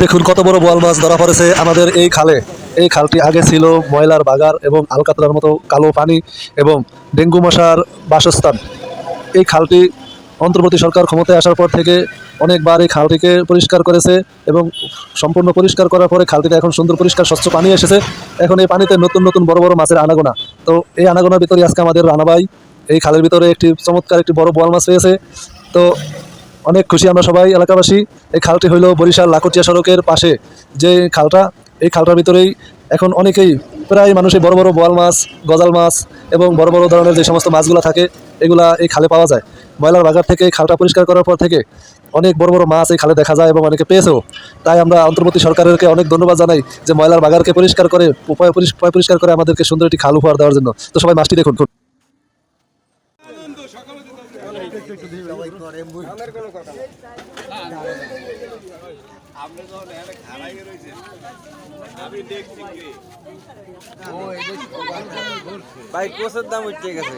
দেখুন, কত বড় বোয়াল মাছ ধরা পড়েছে আমাদের এই খালে। এই খালটি আগে ছিল ময়লার বাগার এবং আলকাতরার মতো কালো পানি এবং ডেঙ্গু মশার বাসস্থান। এই খালটি অন্তর্বর্তী সরকার ক্ষমতায় আসার পর থেকে অনেকবার এই খালটিকে পরিষ্কার করেছে এবং সম্পূর্ণ পরিষ্কার করার পরে খালটিতে এখন সুন্দর পরিষ্কার স্বচ্ছ পানি এসেছে। এখন এই পানিতে নতুন নতুন বড় বড় মাছের আনাগোনা। তো এই আনাগোনার ভিতরে আজকে আমাদের রানাবাই। এই খালের ভিতরে একটি চমৎকার একটি বড় বোয়াল মাছ পেয়েছে তো অনেক খুশি আমরা সবাই, এলাকাবাসী। এই খালটি হইল বরিশাল লাকুটিয়া সড়কের পাশে। যে খালটা, এই খালটার ভিতরেই এখন অনেকেই, প্রায় মানুষই বড় বড় বোয়াল মাছ, গজাল মাছ এবং বড় বড় ধরনের যে সমস্ত মাছগুলো থাকে, এগুলা এই খালে পাওয়া যায়। ময়লার বাগার থেকে খালটা পরিষ্কার করার পর থেকে অনেক বড় বড় মাছ এই খালে দেখা যায় এবং অনেকে পেয়েছেও। তাই আমরা অন্তর্বর্তী সরকারেরকে অনেক ধন্যবাদ জানাই যে ময়লার বাগারকে পরিষ্কার করে, উপায় পরিষ্কার উপায় পরিষ্কার করে আমাদেরকে সুন্দর একটি খাল উপহার দেওয়ার জন্য। তো সবাই মাছটি দেখুন ভাই কোষের দাম উঠে গেছে।